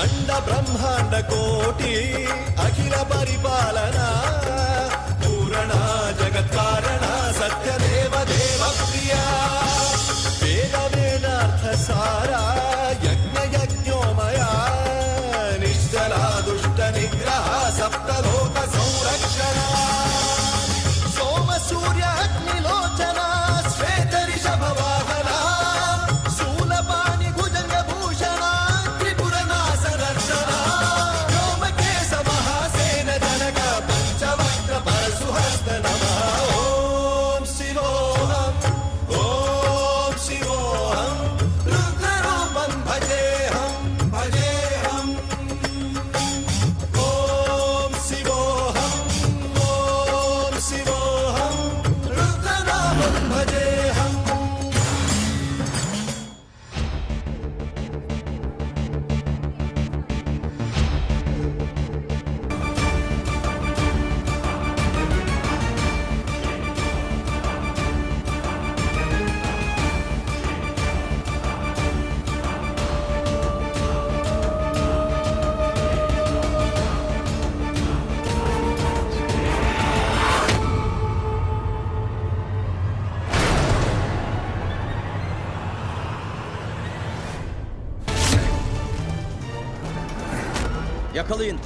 అండ బ్రహ్మాండ కోటి అఖిల పరిపాలన. Yakalayın.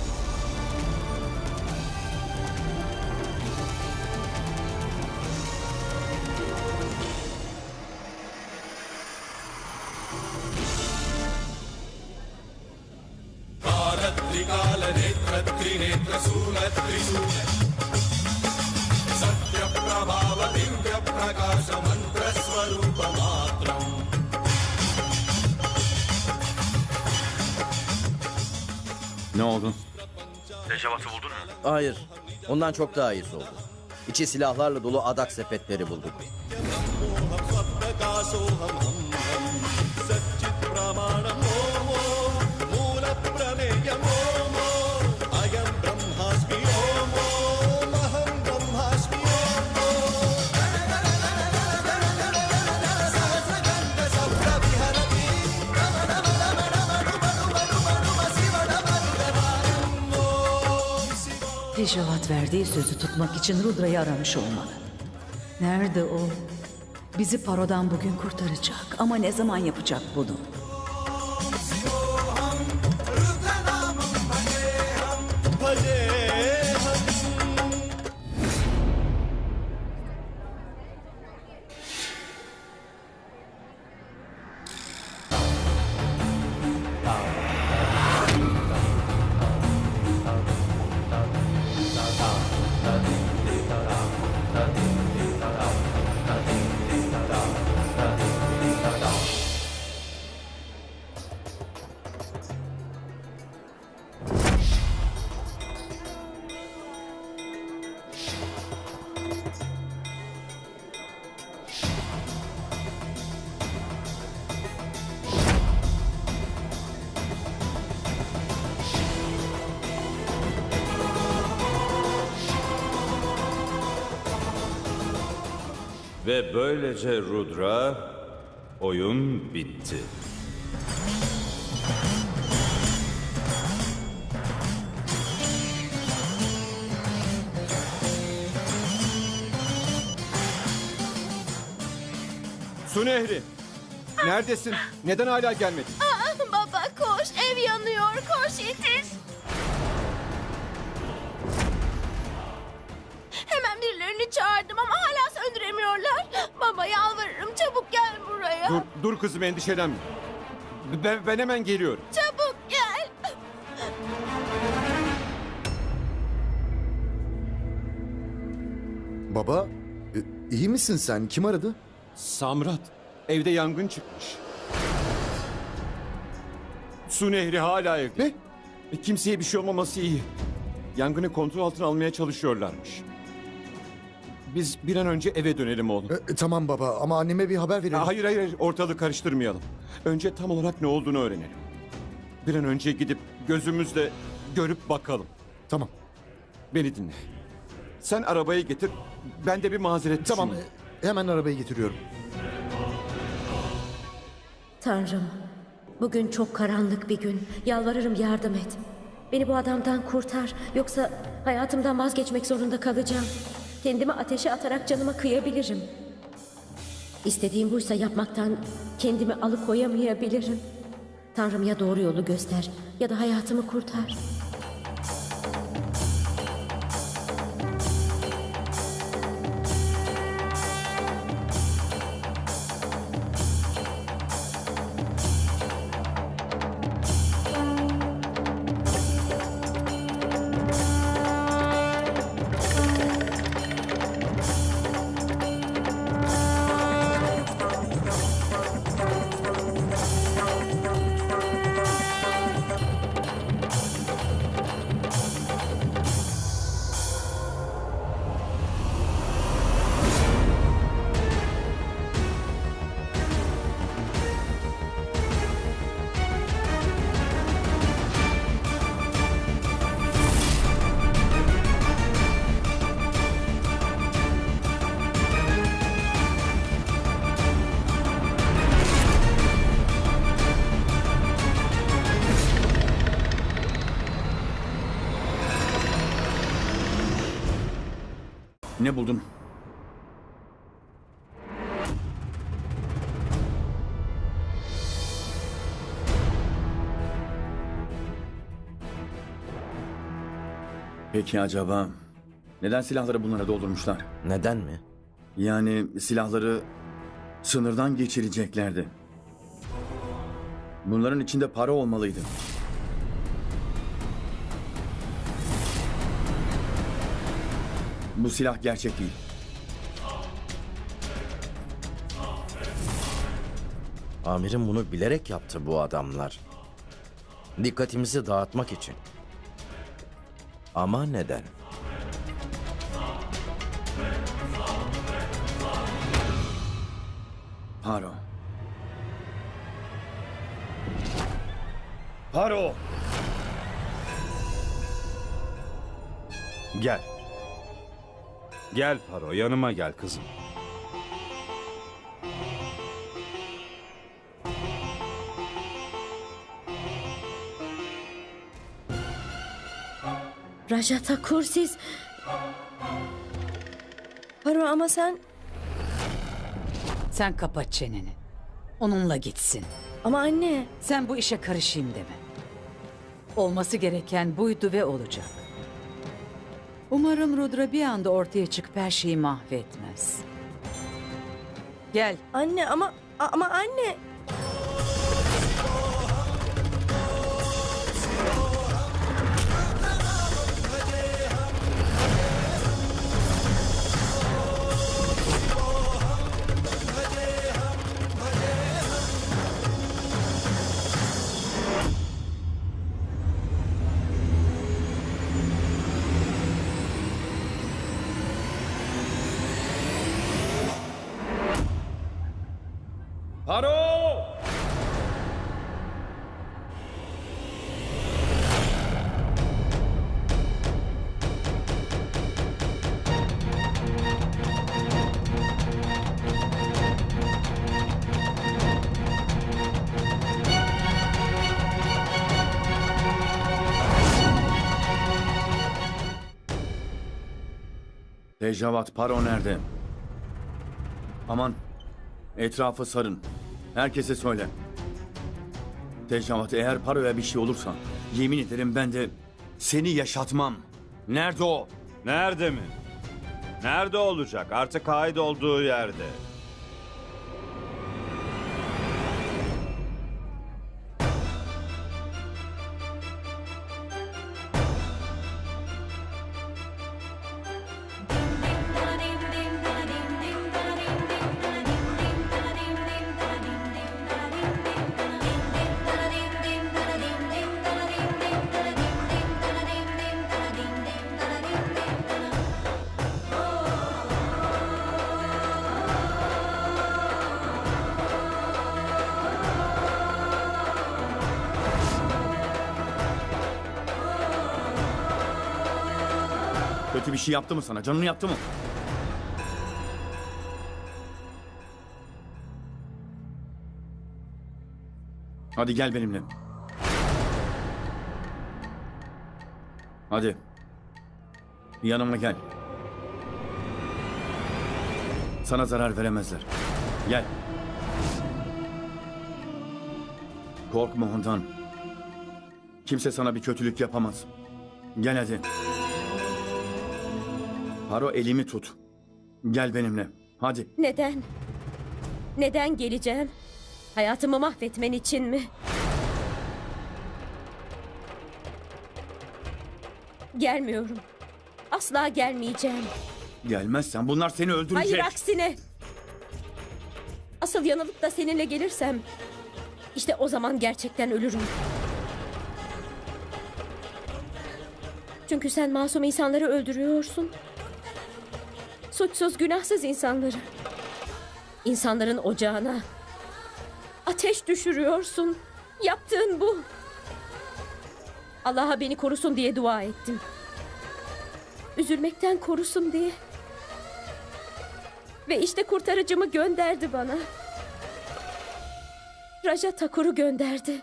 త్రికాల నేత్ర త్రినేత్ర శూల త్రిశూల సత్య ప్రభావ దివ్య ప్రకాశ Ne oldu? Dejavatı buldun mu? Hayır. Ondan çok daha iyisi oldu. İçi silahlarla dolu adak sepetleri bulduk. Teşevat verdiği sözü tutmak için Rudra'yı aramış olmalı. Nerede o? Bizi parodan bugün kurtaracak ama ne zaman yapacak bunu? Böylece Rudra oyun bitti. Su Nehri. Neredesin? Neden hala gelmedin? Dur, kızım endişelenme. Ben, ben hemen geliyorum. Çabuk gel. Baba, e, iyi misin sen? Kim aradı? Samrat, evde yangın çıkmış. Su Nehri hala evde. Ne? E, Kimseye bir şey olmaması iyi. Yangını kontrol altına almaya çalışıyorlarmış. Biz bir an önce eve dönelim oğlum. E, tamam baba ama anneme bir haber verelim. Hayır hayır hayır, ortalığı karıştırmayalım. Önce tam olarak ne olduğunu öğrenelim. Bir an önce gidip gözümüzle görüp bakalım. Tamam. Beni dinle. Sen arabayı getir. Ben de bir mazeret Tamam. düşüneyim. e, Hemen arabayı getiriyorum. Tanrım, bugün çok karanlık bir gün. Yalvarırım yardım et. Beni bu adamdan kurtar. Yoksa hayatımdan vazgeçmek zorunda kalacağım. Kendimi ateşe atarak canıma kıyabilirim. İstediğim buysa yapmaktan kendimi alıkoyamayabilirim. Tanrım ya doğru yolu göster ya da hayatımı kurtar. Ne buldun? Peki acaba neden silahları bunlara doldurmuşlar? Neden mi? Yani silahları sınırdan geçireceklerdi. Bunların içinde para olmalıydı. Bu silah gerçek değil. Amirim bunu bilerek yaptı bu adamlar. Dikkatimizi dağıtmak için. Ama neden? Paro. Paro! Gel. Gel Paro yanıma gel kızım. Rajata Kursiz. Paro ama sen... Sen kapat çeneni. Onunla gitsin. Ama anne... Sen bu işe karışayım deme. Olması gereken buydu ve olacak. Umarım Rudra bir anda ortaya çıkıp her şeyi mahvetmez. Gel. Anne ama... Ama anne... Tejavat Paro nerede? Aman Etrafı sarın. Herkese söyle. Tecavat eğer Paro'ya bir şey olursa yemin ederim ben de seni yaşatmam. Nerede o? Nerede mi? Nerede olacak? Artık ait olduğu yerde. Kötü bir şey yaptı mı sana? Canını yaptı mı? Hadi gel benimle. Hadi. Yanıma gel. Sana zarar veremezler. Gel. Korkma ondan. Kimse sana bir kötülük yapamaz. Gel hadi. Haro elimi tut. Gel benimle. Hadi. Neden? Neden geleceğim? Hayatımı mahvetmen için mi? Gelmiyorum. Asla gelmeyeceğim. Gelmezsen bunlar seni öldürecek. Hayır aksine. Asıl yanılıp da seninle gelirsem işte o zaman gerçekten ölürüm. Çünkü sen masum insanları öldürüyorsun. Suçsuz günahsız insanları. İnsanların ocağına ateş düşürüyorsun. Yaptığın bu. Allah'a beni korusun diye dua ettim. Üzülmekten korusun diye. Ve işte kurtarıcımı gönderdi bana. Raja Takur'u gönderdi.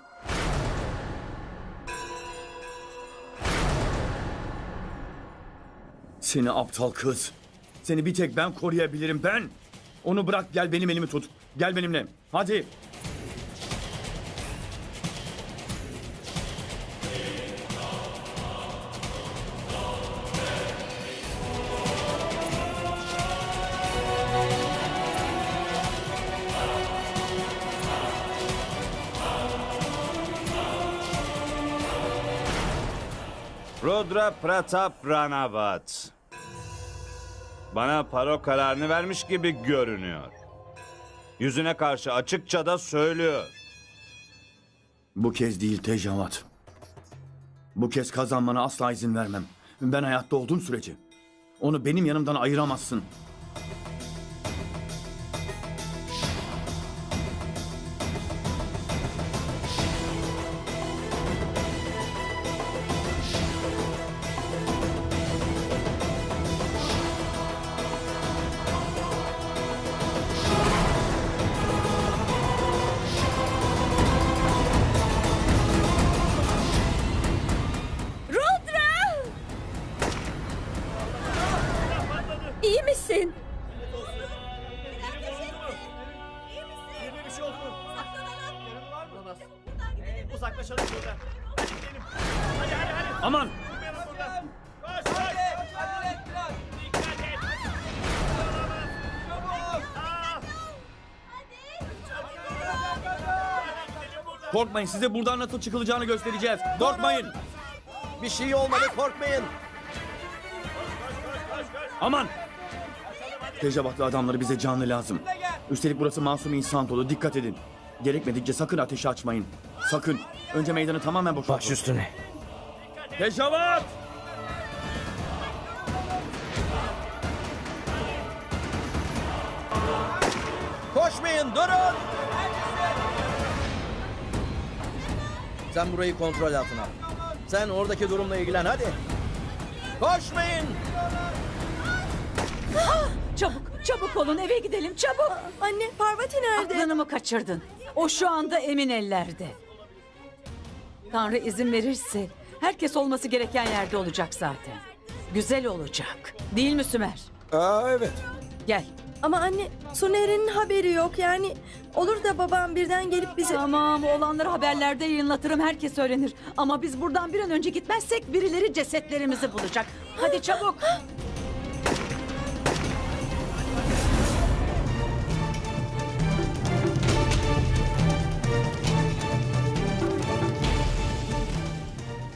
Seni aptal kız. Seni bir tek ben koruyabilirim ben. Onu bırak gel benim elimi tut. Gel benimle. Hadi. Rudra Pratap Ranavat. Bana paro kararını vermiş gibi görünüyor. Yüzüne karşı açıkça da söylüyor. Bu kez değil Tejavat. Bu kez kazanmana asla izin vermem. Ben hayatta olduğum sürece. Onu benim yanımdan ayıramazsın. Aman! Korkmayın size buradan nasıl çıkılacağını göstereceğiz. Korkmayın. Bir şey olmadı korkmayın. Aman! Tecavatlı adamları bize canlı lazım. Üstelik burası masum insan dolu. Dikkat edin. Gerekmedikçe sakın ateşi açmayın. Sakın. Önce meydanı tamamen boşaltın. Baş üstüne. Tecavat! Koşmayın durun. Sen burayı kontrol altına al. Sen oradaki durumla ilgilen hadi. Koşmayın. Çabuk, çabuk olun eve gidelim çabuk. Anne Parvati nerede? Aklını mı kaçırdın? O şu anda emin ellerde. Tanrı izin verirse herkes olması gereken yerde olacak zaten. Güzel olacak. Değil mi Sümer? Aa evet. Gel. Ama anne Suner'in haberi yok yani. Olur da babam birden gelip bizi... Tamam olanları haberlerde yayınlatırım herkes öğrenir. Ama biz buradan bir an önce gitmezsek birileri cesetlerimizi bulacak. Hadi çabuk.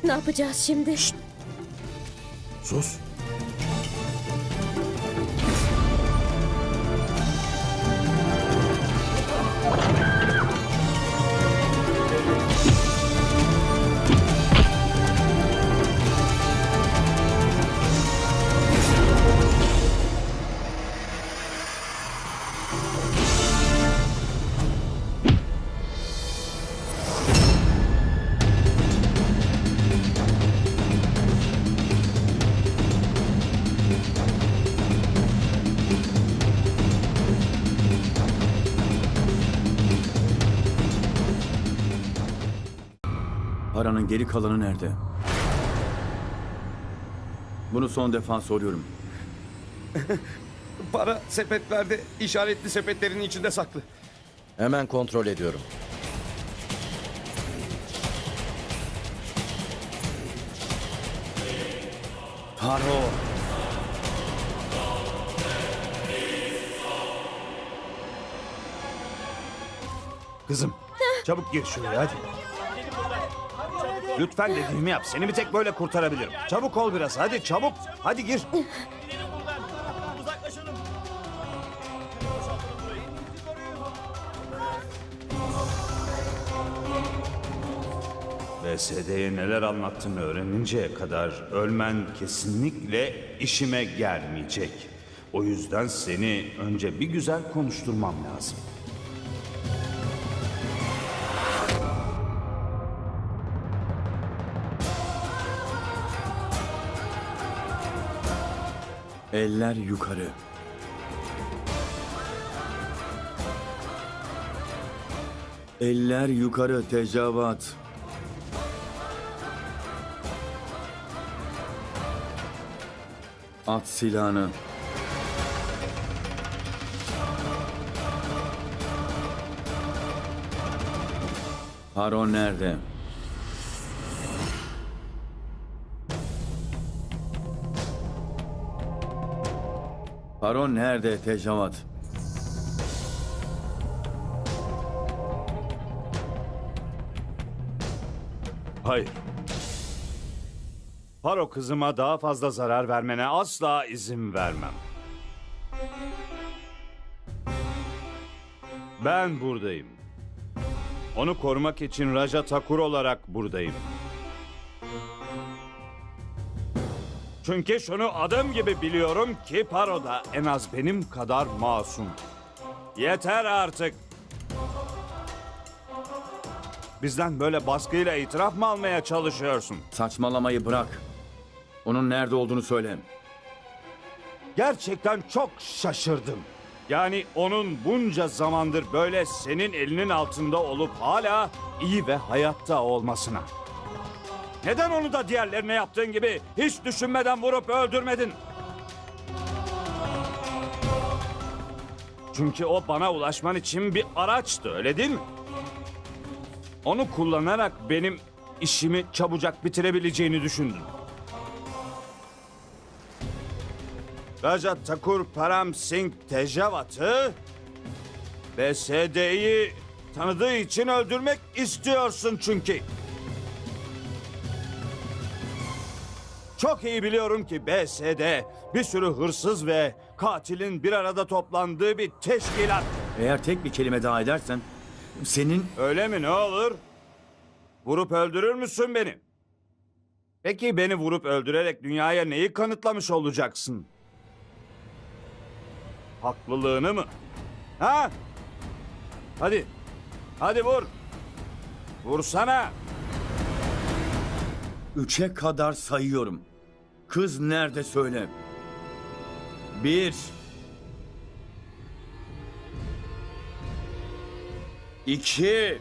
Ne yapacağız şimdi? Sus. Paranın geri kalanı nerede? Bunu son defa soruyorum. Para sepetlerde işaretli sepetlerin içinde saklı. Hemen kontrol ediyorum. Paro. Kızım çabuk gir şuraya hadi. Lütfen dediğimi yap. Seni bir tek böyle kurtarabilirim. Çabuk ol biraz. Hadi çabuk. Hadi gir. BSD'ye neler anlattığını öğreninceye kadar ölmen kesinlikle işime gelmeyecek. O yüzden seni önce bir güzel konuşturmam lazım. Eller yukarı. Eller yukarı tecavat. At silahını. Haron nerede? Haron nerede tecavat? Hayır. Paro kızıma daha fazla zarar vermene asla izin vermem. Ben buradayım. Onu korumak için Raja Takur olarak buradayım. Çünkü şunu adım gibi biliyorum ki Paro da en az benim kadar masum. Yeter artık. Bizden böyle baskıyla itiraf mı almaya çalışıyorsun? Saçmalamayı bırak. Onun nerede olduğunu söyle. Gerçekten çok şaşırdım. Yani onun bunca zamandır böyle senin elinin altında olup hala iyi ve hayatta olmasına. Neden onu da diğerlerine yaptığın gibi hiç düşünmeden vurup öldürmedin? Çünkü o bana ulaşman için bir araçtı öyle değil mi? Onu kullanarak benim işimi çabucak bitirebileceğini düşündün. Raja Takur Param Singh Tejavat'ı BSD'yi tanıdığı için öldürmek istiyorsun çünkü. Çok iyi biliyorum ki BSD bir sürü hırsız ve katilin bir arada toplandığı bir teşkilat. Eğer tek bir kelime daha edersen senin Öyle mi ne olur? Vurup öldürür müsün beni? Peki beni vurup öldürerek dünyaya neyi kanıtlamış olacaksın? Haklılığını mı? Ha? Hadi. Hadi vur. Vursana. üçe kadar sayıyorum. Kız nerede söyle. Bir. İki.